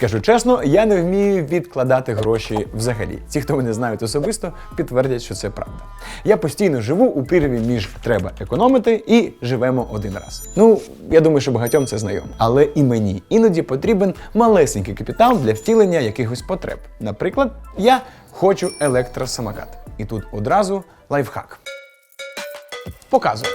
Скажу чесно, я не вмію відкладати гроші взагалі. Ті, хто мене знають особисто, підтвердять, що це правда. Я постійно живу у прірві між треба економити і живемо один раз. Ну, я думаю, що багатьом це знайомо. Але і мені іноді потрібен малесенький капітал для втілення якихось потреб. Наприклад, я хочу електросамокат. І тут одразу лайфхак. Показую.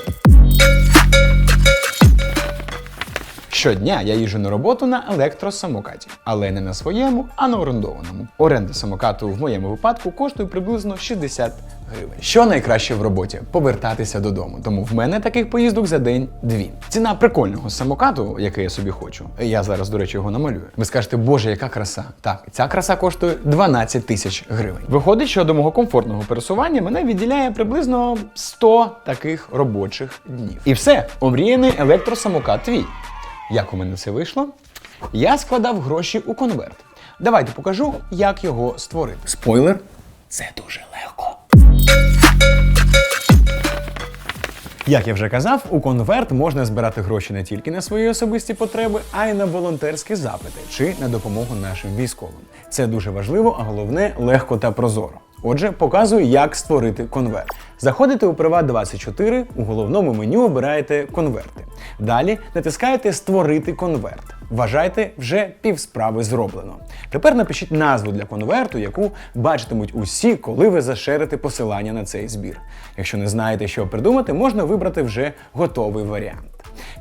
Щодня я їжджу на роботу на електросамокаті, але не на своєму, а на орендованому. Оренда самокату в моєму випадку коштує приблизно 60 гривень. Що найкраще в роботі повертатися додому. Тому в мене таких поїздок за день дві. Ціна прикольного самокату, який я собі хочу. Я зараз, до речі, його намалюю. Ви скажете, боже, яка краса. Так, ця краса коштує 12 тисяч гривень. Виходить, що до мого комфортного пересування мене відділяє приблизно 100 таких робочих днів. І все, омріяний електросамокат твій. Як у мене це вийшло? Я складав гроші у конверт. Давайте покажу, як його створити. Спойлер, це дуже легко. Як я вже казав, у конверт можна збирати гроші не тільки на свої особисті потреби, а й на волонтерські запити чи на допомогу нашим військовим. Це дуже важливо, а головне легко та прозоро. Отже, показую, як створити конверт. Заходите у Приват24, у головному меню обираєте конверти. Далі натискаєте Створити конверт. Вважайте, вже півсправи зроблено. Тепер напишіть назву для конверту, яку бачитимуть усі, коли ви зашерите посилання на цей збір. Якщо не знаєте, що придумати, можна вибрати вже готовий варіант.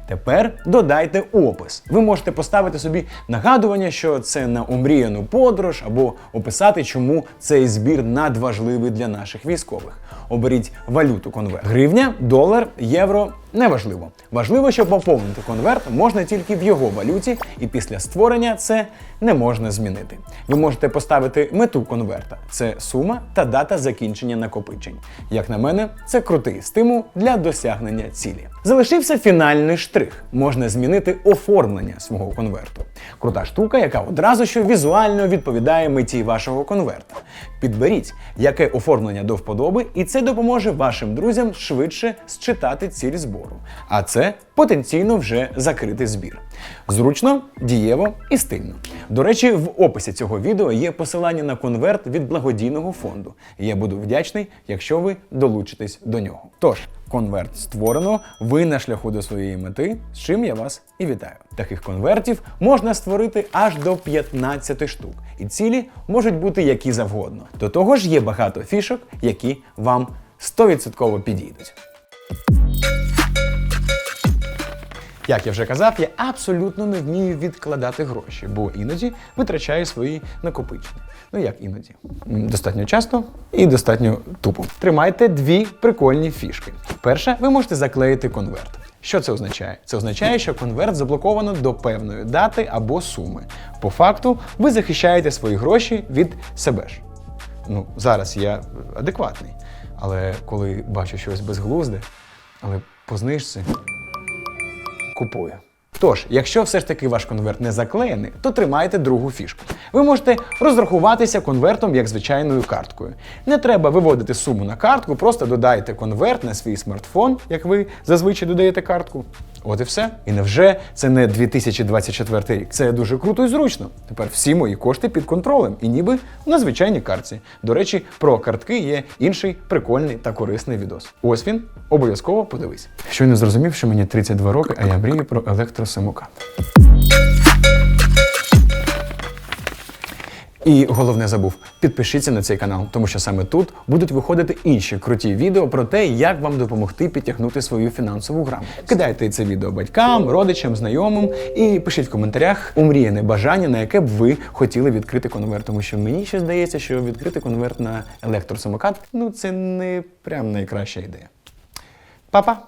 Тепер додайте опис. Ви можете поставити собі нагадування, що це на омріяну подорож, або описати, чому цей збір надважливий для наших військових. Оберіть валюту конверт. Гривня, долар, євро неважливо. Важливо, що поповнити конверт можна тільки в його валюті, і після створення це не можна змінити. Ви можете поставити мету конверта: це сума та дата закінчення накопичень. Як на мене, це крутий стимул для досягнення цілі. Залишився фінальний штрих. Можна змінити оформлення свого конверту. Крута штука, яка одразу що візуально відповідає меті вашого конверта. Підберіть, яке оформлення до вподоби, і це допоможе вашим друзям швидше считати ціль збору. А це потенційно вже закритий збір. Зручно, дієво і стильно. До речі, в описі цього відео є посилання на конверт від благодійного фонду. Я буду вдячний, якщо ви долучитесь до нього. Тож, конверт створено, ви на шляху до своєї мети, з чим я вас і вітаю. Таких конвертів можна створити аж до 15 штук, і цілі можуть бути які завгодно. До того ж, є багато фішок, які вам 100% підійдуть. Як я вже казав, я абсолютно не вмію відкладати гроші, бо іноді витрачаю свої накопичення. Ну як іноді? Достатньо часто і достатньо тупо. Тримайте дві прикольні фішки. Перше, ви можете заклеїти конверт. Що це означає? Це означає, що конверт заблоковано до певної дати або суми. По факту, ви захищаєте свої гроші від себе ж. Ну, зараз я адекватний. Але коли бачу щось безглузде, але по знижці купую. Тож, якщо все ж таки ваш конверт не заклеєний, то тримайте другу фішку. Ви можете розрахуватися конвертом як звичайною карткою. Не треба виводити суму на картку, просто додайте конверт на свій смартфон, як ви зазвичай додаєте картку. От і все. І невже це не 2024 рік? Це дуже круто і зручно. Тепер всі мої кошти під контролем і ніби на звичайній картці. До речі, про картки є інший прикольний та корисний відос. Ось він, обов'язково подивись. Щойно зрозумів, що мені 32 роки, а я мрію про електросамокат. І головне забув, підпишіться на цей канал, тому що саме тут будуть виходити інші круті відео про те, як вам допомогти підтягнути свою фінансову грамотність. Кидайте це відео батькам, родичам, знайомим і пишіть в коментарях умріяне бажання, на яке б ви хотіли відкрити конверт. Тому що мені ще здається, що відкрити конверт на електросамокат ну це не прям найкраща ідея. Папа!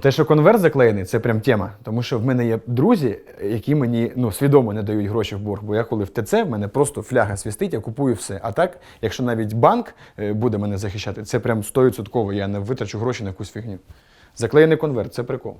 Те, що конверт заклеєний, це прям тема. Тому що в мене є друзі, які мені ну, свідомо не дають гроші в борг. Бо я коли в ТЦ, в мене просто фляга свістить, я купую все. А так, якщо навіть банк е, буде мене захищати, це прям 100%, я не витрачу гроші на якусь фігню. Заклеєний конверт це прикол.